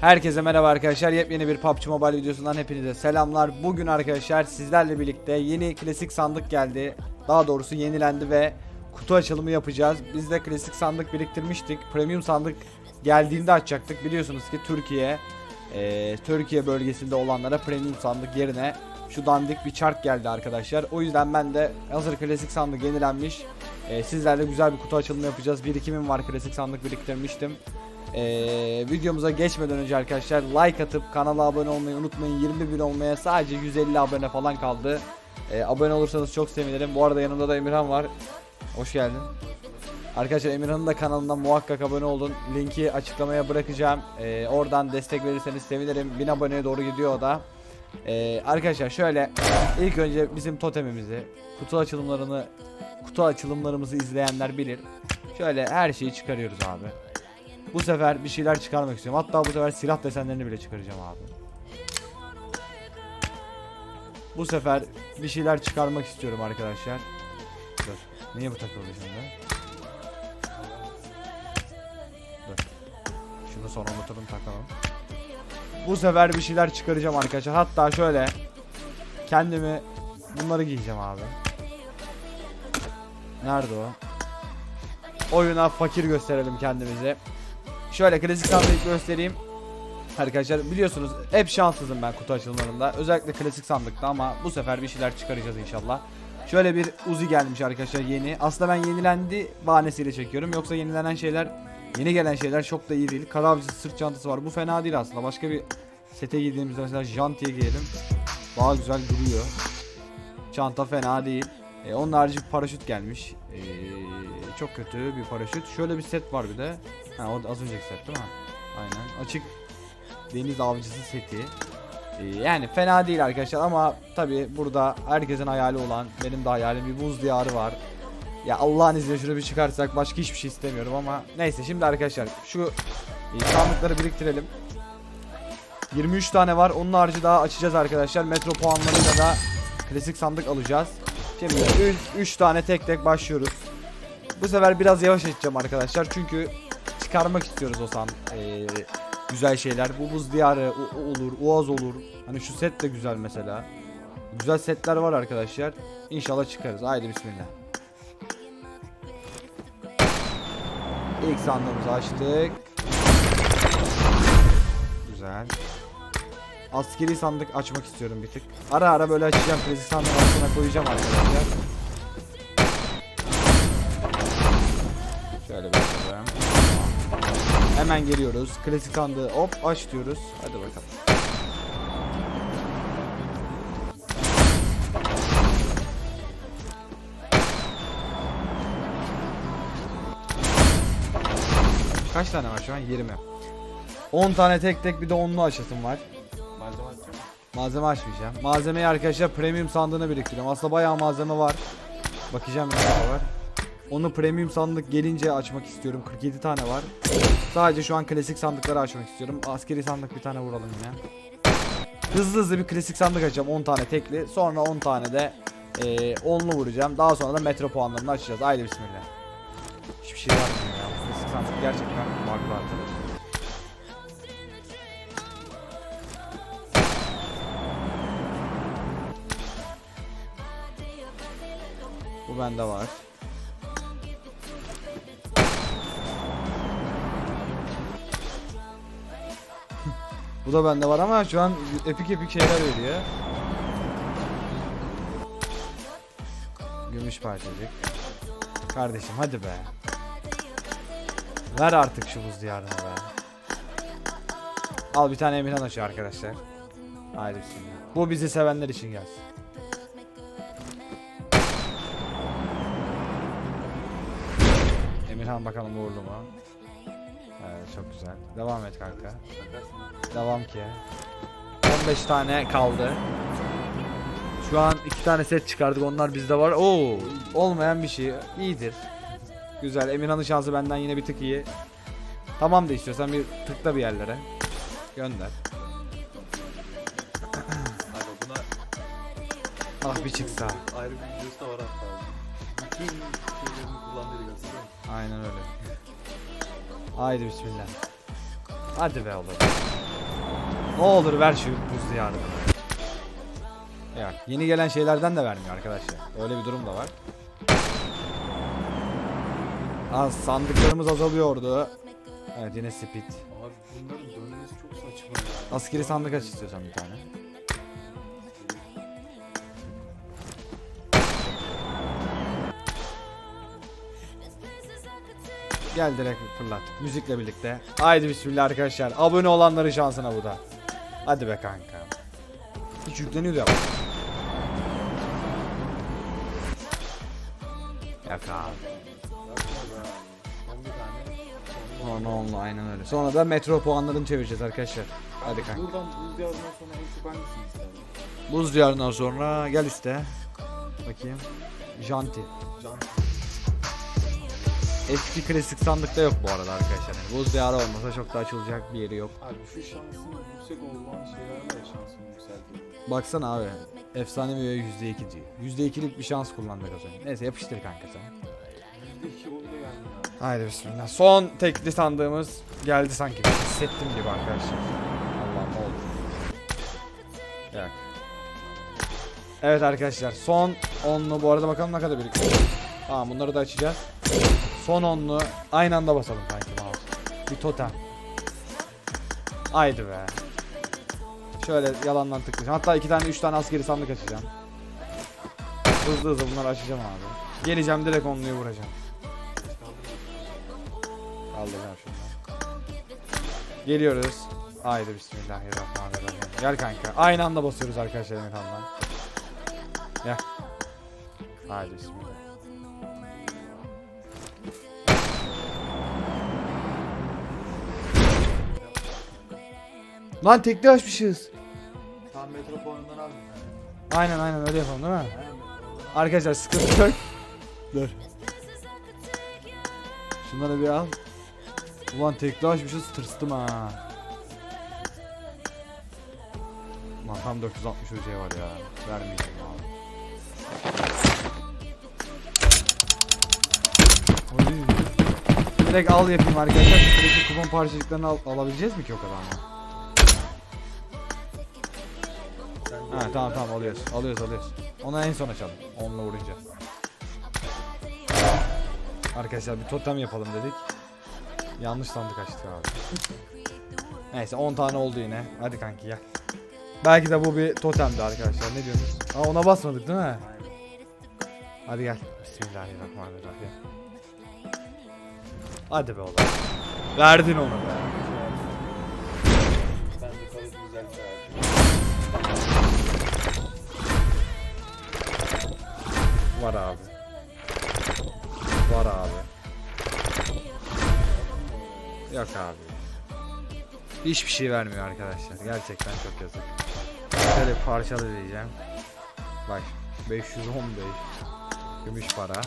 Herkese merhaba arkadaşlar. Yepyeni bir PUBG Mobile videosundan hepinize selamlar. Bugün arkadaşlar sizlerle birlikte yeni klasik sandık geldi. Daha doğrusu yenilendi ve kutu açılımı yapacağız. Biz de klasik sandık biriktirmiştik. Premium sandık geldiğinde açacaktık. Biliyorsunuz ki Türkiye eee, Türkiye bölgesinde olanlara premium sandık yerine şu dandik bir çark geldi arkadaşlar. O yüzden ben de hazır klasik sandık yenilenmiş. eee, sizlerle güzel bir kutu açılımı yapacağız. Birikimim var klasik sandık biriktirmiştim. Ee, videomuza geçmeden önce arkadaşlar like atıp kanala abone olmayı unutmayın. 20 bin olmaya sadece 150 abone falan kaldı. Ee, abone olursanız çok sevinirim. Bu arada yanımda da Emirhan var. Hoş geldin. Arkadaşlar Emirhan'ın da kanalına muhakkak abone olun. Linki açıklamaya bırakacağım. Ee, oradan destek verirseniz sevinirim. 1000 aboneye doğru gidiyor o da. Ee, arkadaşlar şöyle ilk önce bizim totemimizi, kutu açılımlarını, kutu açılımlarımızı izleyenler bilir. Şöyle her şeyi çıkarıyoruz abi. Bu sefer bir şeyler çıkarmak istiyorum. Hatta bu sefer silah desenlerini bile çıkaracağım abi. Bu sefer bir şeyler çıkarmak istiyorum arkadaşlar. Dur. Niye bu takıldı şimdi? Dur. Şunu sonra unutalım takalım. Bu sefer bir şeyler çıkaracağım arkadaşlar. Hatta şöyle kendimi bunları giyeceğim abi. Nerede o? Oyuna fakir gösterelim kendimizi. Şöyle klasik sandığı göstereyim. Arkadaşlar biliyorsunuz hep şanssızım ben kutu açılımlarında. Özellikle klasik sandıkta ama bu sefer bir şeyler çıkaracağız inşallah. Şöyle bir Uzi gelmiş arkadaşlar yeni. Aslında ben yenilendi bahanesiyle çekiyorum. Yoksa yenilenen şeyler, yeni gelen şeyler çok da iyi değil. Kara sırt çantası var. Bu fena değil aslında. Başka bir sete giydiğimizde mesela jantiye giyelim. Daha güzel duruyor. Çanta fena değil. E, onun harici bir paraşüt gelmiş. E, çok kötü bir paraşüt. Şöyle bir set var bir de. Ha o az önceki set değil mi? Aynen. Açık deniz avcısı seti. Ee, yani fena değil arkadaşlar ama tabi burada herkesin hayali olan benim de hayalim bir buz diyarı var. Ya Allah'ın izniyle şunu bir çıkarsak başka hiçbir şey istemiyorum ama neyse şimdi arkadaşlar şu e, sandıkları biriktirelim. 23 tane var. Onun harici daha açacağız arkadaşlar. Metro puanlarıyla da klasik sandık alacağız. Şimdi 3 tane tek tek başlıyoruz. Bu sefer biraz yavaş açacağım arkadaşlar çünkü çıkarmak istiyoruz o san eee, güzel şeyler. Bu buz diyarı olur, Uaz olur. Hani şu set de güzel mesela. Güzel setler var arkadaşlar. İnşallah çıkarız. Haydi bismillah. İlk sandığımızı açtık. Güzel. Askeri sandık açmak istiyorum bir tık. Ara ara böyle açacağım. Klasik sandığın altına koyacağım arkadaşlar. Şöyle bakalım. Hemen geliyoruz. Klasik sandığı hop aç diyoruz. Hadi bakalım. Kaç tane var şu an? 20. 10 tane tek tek bir de onlu açasım var. Malzeme açmayacağım. Malzemeyi arkadaşlar premium sandığına biriktiriyorum. Aslında bayağı malzeme var. Bakacağım ne var. Onu premium sandık gelince açmak istiyorum. 47 tane var. Sadece şu an klasik sandıkları açmak istiyorum. Askeri sandık bir tane vuralım yine. Hızlı hızlı bir klasik sandık açacağım 10 tane tekli. Sonra 10 tane de eee onlu vuracağım. Daha sonra da metro puanlarını açacağız. Haydi bismillah. Hiçbir şey vermiyor ya. Klasik sandık gerçekten farklı arkadaşlar. Bu bende var. Bu da bende var ama şu an epik epik şeyler veriyor. Gümüş parçacık. Kardeşim hadi be. Ver artık şu buz diyarını be. Al bir tane Emirhan açıyor arkadaşlar. Haydi bismillah. Bu bizi sevenler için gelsin. Emirhan bakalım uğurlu mu? Evet çok güzel. Devam et kanka. Devam ki. 15 tane kaldı. Şu an iki tane set çıkardık. Onlar bizde var. Oo, olmayan bir şey. İyidir. Güzel. Emirhan'ın şansı benden yine bir tık iyi. Tamam da istiyorsan bir tıkla bir yerlere. Gönder. Ah bir çıksa. ayrı bir var hatta. Aynen öyle. Haydi bismillah. Hadi be oğlum. Ne olur ver şu buz diyarını. Ya yeni gelen şeylerden de vermiyor arkadaşlar. Öyle bir durum da var. Az sandıklarımız azalıyordu. Evet yine speed. Abi bunların dönmesi çok saçma. Askeri sandık aç istiyorsan bir tane. Gel direkt fırlat. Müzikle birlikte. Haydi bismillah arkadaşlar. Abone olanların şansına bu da. Hadi be kanka. Hiç yükleniyordu ya. Yak abi. Yapma be. Son bir tane. Sonra- onunla aynen öyle. Sonra da metro puanlarını çevireceğiz arkadaşlar. Hadi kanka. Buradan buz diyarından sonra en çok hangisini isterdin? Buz diyarından sonra gel üste. Bakayım. Janti. Can. Eski klasik sandıkta yok bu arada arkadaşlar. Yani buz diyarı olmasa çok da açılacak bir yeri yok. Abi şu şansın yüksek olan şeyler var ya şansını yükseltiyor. Baksana abi. Efsanevi ve %2 diyor. %2'lik bir şans kullandık az önce. Neyse yapıştır kanka sen. %2 oldu yani ya. Haydi bismillah. Son tekli sandığımız geldi sanki. Hissettim gibi arkadaşlar. Allah'ım ne oldu. Evet. Evet arkadaşlar son onlu bu arada bakalım ne kadar birikti. Tamam bunları da açacağız. Son onlu aynı anda basalım kanki. Bir totem. Haydi be. Şöyle yalandan tıklayacağım. Hatta iki tane üç tane askeri sandık açacağım. Hızlı hızlı bunları açacağım abi. Geleceğim direkt onluyu vuracağım. Kaldıracağım şunu. Geliyoruz. Haydi bismillahirrahmanirrahim. Gel kanka. Aynı anda basıyoruz arkadaşlar Emirhan'la. Gel. Haydi bismillah. Lan tekli açmışız. Tam metro puanından aldım. Aynen aynen öyle yapalım değil mi? Aynen. Arkadaşlar sıkıntı yok. Dur. Şunları bir al. Ulan tekli açmışız tırstım ha. Lan tam 460 şey var ya. Vermeyeceğim abi. Direkt al yapayım arkadaşlar. Şuradaki kupon parçacıklarını al- alabileceğiz mi ki o kadar mı? Ha tamam tamam alıyoruz. Alıyoruz alıyoruz. Onu en son açalım. Onunla vurunca. Arkadaşlar bir totem yapalım dedik. Yanlış sandık açtık abi. Neyse 10 tane oldu yine. Hadi kanki gel. Belki de bu bir totemdi arkadaşlar. Ne diyorsunuz? Aa ona basmadık değil mi? Hadi gel. Bismillahirrahmanirrahim. Hadi be oğlum. Verdin onu be. Ben de kalıcı güzel çağırdım. Var abi. Var abi. Yok abi. Hiçbir şey vermiyor arkadaşlar. Gerçekten çok yazık. Şöyle parçalı diyeceğim. Bak 515 gümüş para.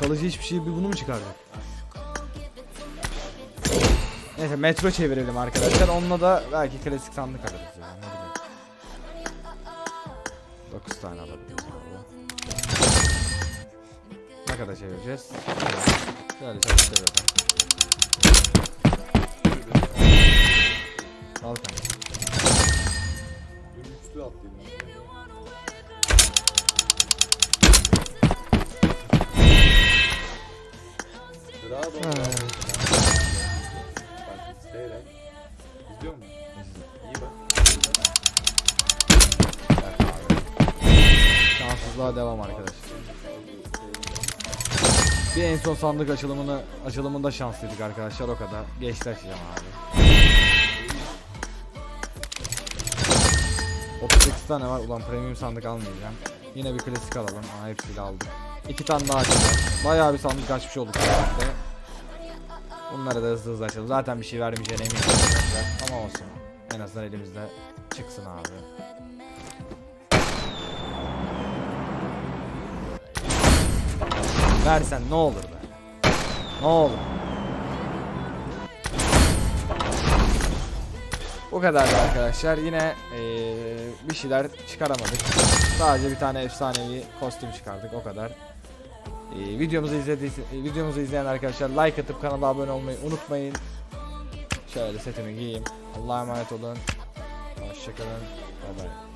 Kalıcı hiçbir şey bir bunu mu çıkardık? Neyse metro çevirelim arkadaşlar. Onunla da belki klasik sandık alırız ya. Ne bileyim. 9 tane alabiliriz abi. Ne kadar çevireceğiz? Şöyle çalıştırıyorum. Al kanka. Üçlü attıydım. Bravo. Evet. Şanssızlığa devam arkadaş. Bir en son sandık açılımını açılımında şanslıydık arkadaşlar o kadar. Geçti açacağım abi. 38 tane var. Ulan premium sandık almayacağım. Yine bir klasik alalım. Aa, hepsiyle aldım. İki tane daha açacağım. Bayağı bir sandık açmış olduk herhalde. Bunları da hızlı hızlı açalım. Zaten bir şey vermeyeceğine eminim arkadaşlar. Ama olsun. En azından elimizde çıksın abi. Versen ne olur be. Ne olur. Bu kadardı arkadaşlar. Yine eee, bir şeyler çıkaramadık. Sadece bir tane efsanevi kostüm çıkardık. O kadar. Eee, videomuzu izlediyseniz videomuzu izleyen arkadaşlar like atıp kanala abone olmayı unutmayın. Şöyle setimi giyeyim. Allah'a emanet olun. Hoşçakalın. Bay bay.